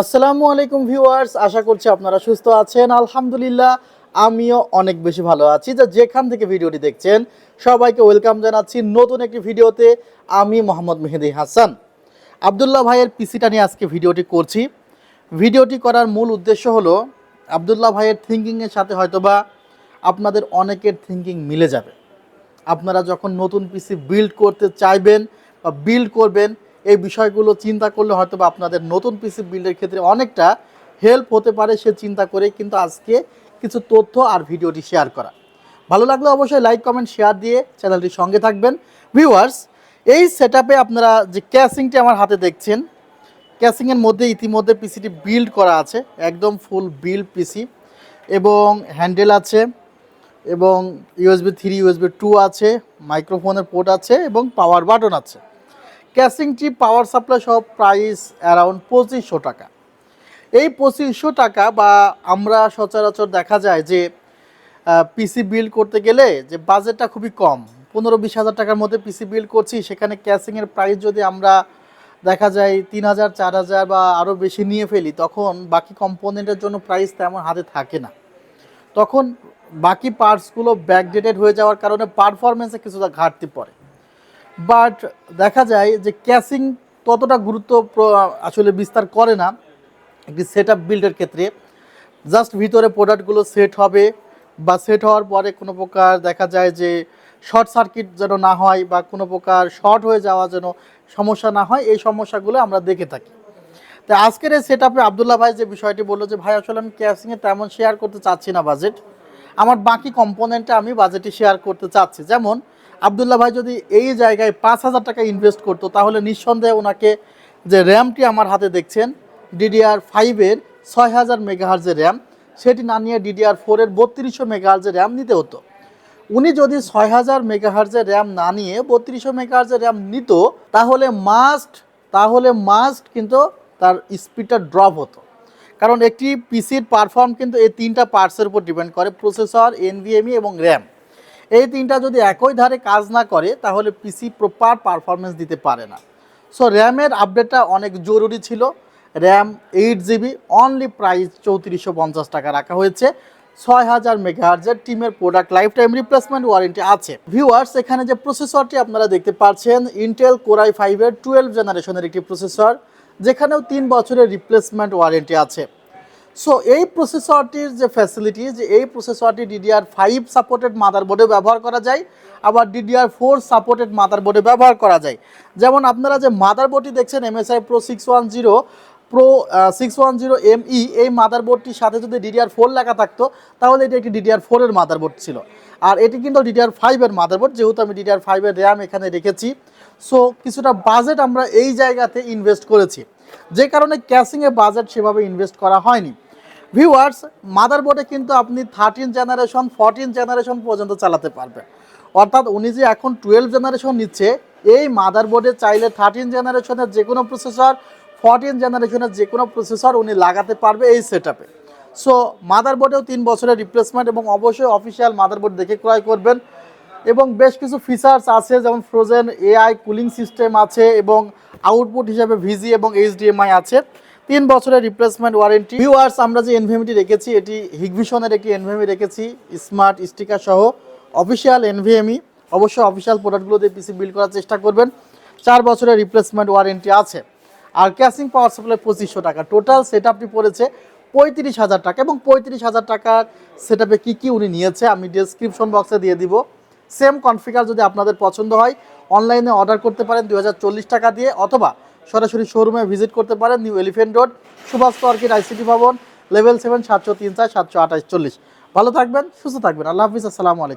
আসসালামু আলাইকুম ভিউয়ার্স, আশা করছি আপনারা সুস্থ আছেন। আলহামদুলিল্লাহ, আমিও অনেক বেশি ভালো আছি। যে যেখান থেকে ভিডিওটি দেখছেন, সবাইকে ওয়েলকাম জানাচ্ছি নতুন একটি ভিডিওতে। আমি মোহাম্মদ মেহেদি হাসান। আবদুল্লাহ ভাইয়ের পিসিটা নিয়ে আজকে ভিডিওটি করছি। ভিডিওটি করার মূল উদ্দেশ্য হলো, আবদুল্লাহ ভাইয়ের থিঙ্কিংয়ের সাথে হয়তোবা আপনাদের অনেকের থিঙ্কিং মিলে যাবে। আপনারা যখন নতুন পিসি বিল্ড করতে চাইবেন বা বিল্ড করবেন এই বিষয়গুলো চিন্তা করলে হয়তো বা আপনাদের নতুন পিসি বিল্ডের ক্ষেত্রে অনেকটা হেল্প হতে পারে সে চিন্তা করে, কিন্তু আজকে কিছু তথ্য আর ভিডিওটি শেয়ার করা। ভালো লাগলে অবশ্যই লাইক কমেন্ট শেয়ার দিয়ে চ্যানেলটির সঙ্গে থাকবেন। ভিউয়ার্স এই সেট আপনারা যে ক্যাসিংটি আমার হাতে দেখছেন ক্যাসিংয়ের মধ্যে ইতিমধ্যে পিসিটি বিল্ড করা আছে, একদম ফুল বিল্ড পিসি এবং হ্যান্ডেল আছে এবং ইউএসবি থ্রি ইউএসবি টু আছে মাইক্রোফোনের পোর্ট আছে এবং পাওয়ার বাটন আছে। ক্যাসিংটি পাওয়ার সাপ্লাই সহ প্রাইস অ্যারাউন্ড পঁচিশশো টাকা। এই পঁচিশশো টাকা বা আমরা সচরাচর দেখা যায় যে পিসি বিল্ড করতে গেলে যে বাজেটটা খুবই কম, পনেরো বিশ হাজার টাকার মধ্যে পিসি বিল্ড করছি, সেখানে ক্যাসিংয়ের প্রাইস যদি আমরা দেখা যায় তিন হাজার, চার হাজার বা আরও বেশি নিয়ে ফেলি, তখন বাকি কম্পোনেন্টের জন্য প্রাইস তেমন হাতে থাকে না। তখন বাকি পার্টসগুলো ব্যাকডেটেড হয়ে যাওয়ার কারণে পারফরমেন্সে কিছুটা ঘাটতি পড়ে। বাট দেখা যায় যে ক্যাশিং ততটা গুরুত্ব আসলে বিস্তার করে না একটি সেট আপ বিল্ডের ক্ষেত্রে। জাস্ট ভিতরে প্রোডাক্টগুলো সেট হবে বা সেট হওয়ার পরে কোনো প্রকার দেখা যায় যে শর্ট সার্কিট যেন না হয় বা কোনো প্রকার শর্ট হয়ে যাওয়া যেন সমস্যা না হয়, এই সমস্যাগুলো আমরা দেখে থাকি। তো আজকের এই সেট আপে আবদুল্লাহ ভাই যে বিষয়টি বলল যে, ভাই, আসলে আমি ক্যাশিংয়ে তেমন শেয়ার করতে চাচ্ছি না বাজেট আমার বাকি কম্পোনেন্টে আমি বাজেটে শেয়ার করতে চাচ্ছি। যেমন আবদুল্লাহ ভাই যদি এই জায়গায় পাঁচ হাজার টাকা ইনভেস্ট করতো, তাহলে নিঃসন্দেহে ওনাকে যে র্যামটি আমার হাতে দেখছেন ডিডিআর ফাইভের ছয় হাজার মেগাহার্জের র্যাম সেটি না নিয়ে ডিডিআর ফোরের বত্রিশশো মেগাহার্জের র্যাম নিতে হতো। উনি যদি ছয় হাজার মেগাহার্জের র্যাম না নিয়ে বত্রিশশো মেগাহার্জের র্যাম নিত, তাহলে মাস্ট তাহলে মাস্ট কিন্তু তার স্পিডটা ড্রপ হতো। কারণ একটি পিসির পারফর্ম কিন্তু এই তিনটা পার্টসের উপর ডিপেন্ড করে প্রসেসর এনভিএমই এবং র্যাম এই তিনটা যদি একই ধারে কাজ না করে, তাহলে পিসি প্রপার পারফরমেন্স দিতে পারে না। সো র্যামের আপডেটটা অনেক জরুরি ছিল। RAM eight GB only price চৌত্রিশশো পঞ্চাশ টাকা রাখা হয়েছে। ছয় হাজার মেগাহার্জের টিমের product life time replacement warranty আছে। ভিউয়ার্স এখানে যে প্রসেসরটি আপনারা দেখতে পাচ্ছেন ইন্টেল কোরাই ফাইভের টুয়েলভ জেনারেশনের একটি প্রসেসর যেখানেও তিন বছরের রিপ্লেসমেন্ট ওয়ারেন্টি আছে। সো এই প্রসেসরটির যে ফ্যাসিলিটি যে এই প্রসেসরটি ডিডিআর ফাইভ সাপোর্টেড মাদারবোর্ডে ব্যবহার করা যায়, আবার ডিডিআর ফোর সাপোর্টেড মাদারবোর্ডে ব্যবহার করা যায়। যেমন আপনারা যে মাদারবোর্ডটি দেখছেন MSI pro six one zero pro six one zero ME এই মাদারবোর্ডটির সাথে যদি ডিডিআর ফোর লেখা থাকতো, তাহলে এটি একটি ডিডিআর ফোরের মাদারবোর্ড ছিল। আর এটি কিন্তু ডিডিআর ফাইভের মাদারবোর্ড যেহেতু আমি ডিডিআর ফাইভের র্যাম এখানে রেখেছি। সো কিছুটা বাজেট আমরা এই জায়গাতে ইনভেস্ট করেছি। যে কারণে ক্যাশিংয়ে বাজেট সেভাবে ইনভেস্ট করা হয়নি। ভিউয়ার্স মাদারবোর্ডে কিন্তু আপনি থার্টিন জেনারেশন ফোরটিন জেনারেশন পর্যন্ত চালাতে পারবেন। অর্থাৎ উনি যে এখন টুয়েলভ জেনারেশন নিচ্ছে, এই মাদারবোর্ডে চাইলে থার্টিন জেনারেশনের যে কোনো প্রসেসর ফোরটিন জেনারেশনের যে কোনো প্রসেসর উনি লাগাতে পারবে এই সেট আপে সো মাদারবোর্ডেও তিন বছরের রিপ্লেসমেন্ট এবং অবশ্যই অফিসিয়াল মাদারবোর্ড দেখে ক্রয় করবেন। এবং বেশ কিছু ফিচার্স আছে, যেমন ফ্রোজেন এআই কুলিং সিস্টেম আছে এবং আউটপুট হিসাবে ভিজি এবং এইচডিএমআই আছে। তিন বছরের রিপ্লেসমেন্ট ওয়ারেন্টি ভিউয়ার্স আমরা যে এনভিএমটি রেখেছি, এটি হিগভিশনের একটি এনভিএমই রেখেছি স্মার্ট স্টিকার সহ। অফিসিয়াল এনভিএমই অবশ্যই অফিসিয়াল প্রোডাক্টগুলো দিয়ে পিসি বিল্ড করার চেষ্টা করবেন। চার বছরের রিপ্লেসমেন্ট ওয়ারেন্টি আছে। আর ক্যাশিং পাওয়ার সাপ্লাই পঁচিশশো টাকা। টোটাল সেট আপটি পড়েছে পঁয়ত্রিশ হাজার টাকা। এবং পঁয়ত্রিশ হাজার টাকার সেট আপে কী কী উনি নিয়েছে, আমি ডিসক্রিপশন বক্সে দিয়ে দিব। সেম কনফিগার যদি আপনাদের পছন্দ হয় অনলাইনে অর্ডার করতে পারেন দু হাজার চল্লিশ টাকা দিয়ে, অথবা সরাসরি শোরুমে ভিজিট করতে পারেন নিউ এলিফেন্ট রোড, সুভাষ পার্কের আইসিটি ভবন লেভেল সেভেন সাতশো তিন চার, সাতশো আঠাশ, চল্লিশ। ভালো থাকবেন, সুস্থ থাকবেন। আল্লাহ হাফিজ, আসসালামু আলাইকুম।